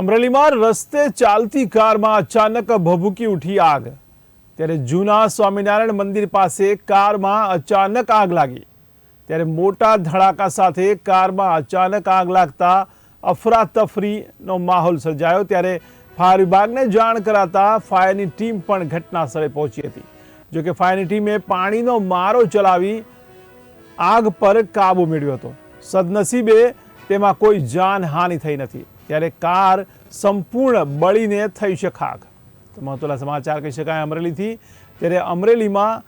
અમરેલીમાં રસ્તે ચાલતી કારમાં અચાનક ભભૂકી ઉઠી આગ. ત્યારે જૂના સ્વામિનારાયણ મંદિર પાસે કારમાં અચાનક આગ લાગી. ત્યારે મોટા ધડાકા સાથે કારમાં અચાનક આગ લાગતા અફરાતફરીનો માહોલ સર્જાયો. ત્યારે ફાયર વિભાગને જાણ કરાતા ફાયરની ટીમ પણ ઘટના સ્થળે પહોંચી હતી. જોકે ફાયરની ટીમે પાણીનો મારો ચલાવી આગ પર કાબુ મેળવ્યો હતો. સદનસીબે તેમાં કોઈ જાનહાનિ થઈ નથી. ત્યારે કાર સંપૂર્ણ બળીને થઈ છે તો મહત્વના સમાચાર કહી શકાય અમરેલીથી. ત્યારે અમરેલીમાં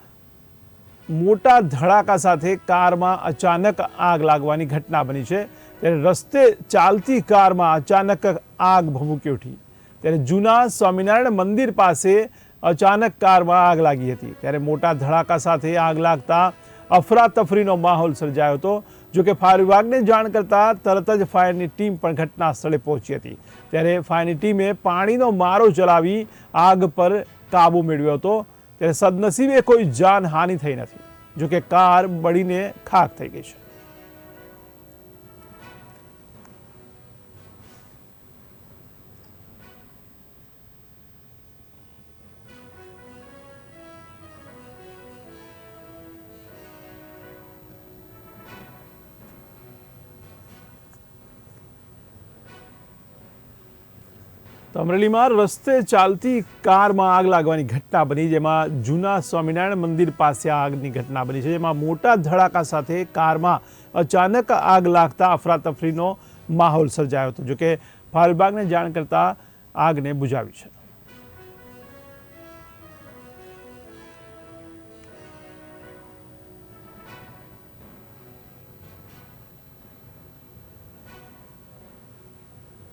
મોટા ધડાકા સાથે કારમાં અચાનક આગ લાગવાની ઘટના બની છે. ત્યારે રસ્તે ચાલતી કારમાં અચાનક આગ ભભૂકી ઉઠી. ત્યારે જૂના સ્વામિનારાયણ મંદિર પાસે અચાનક કારમાં આગ લાગી હતી. ત્યારે મોટા ધડાકા સાથે આગ લાગતા અફરાતફરીનો માહોલ સર્જાયો હતો. જોકે ફાયર વિભાગને જાણ કરતાં તરત જ ફાયરની ટીમ પણ ઘટના સ્થળે પહોંચી હતી. ત્યારે ફાયરની ટીમે પાણીનો મારો ચલાવી આગ પર કાબુ મેળવ્યો હતો. ત્યારે સદનસીબે કોઈ જાનહાનિ થઈ નથી. જોકે કાર બળીને ખાક થઈ ગઈ છે. તો અમરેલીમાં રસ્તે ચાલતી કારમાં આગ લાગવાની ઘટના બની, જેમાં જૂના સ્વામિનારાયણ મંદિર પાસે આગની ઘટના બની છે, જેમાં મોટા ધડાકા સાથે કારમાં અચાનક આગ લાગતા અફરાતફરીનો માહોલ સર્જાયો હતો, જોકે ફાયર વિભાગને જાણ કરતાં આગને બુઝાવી છે.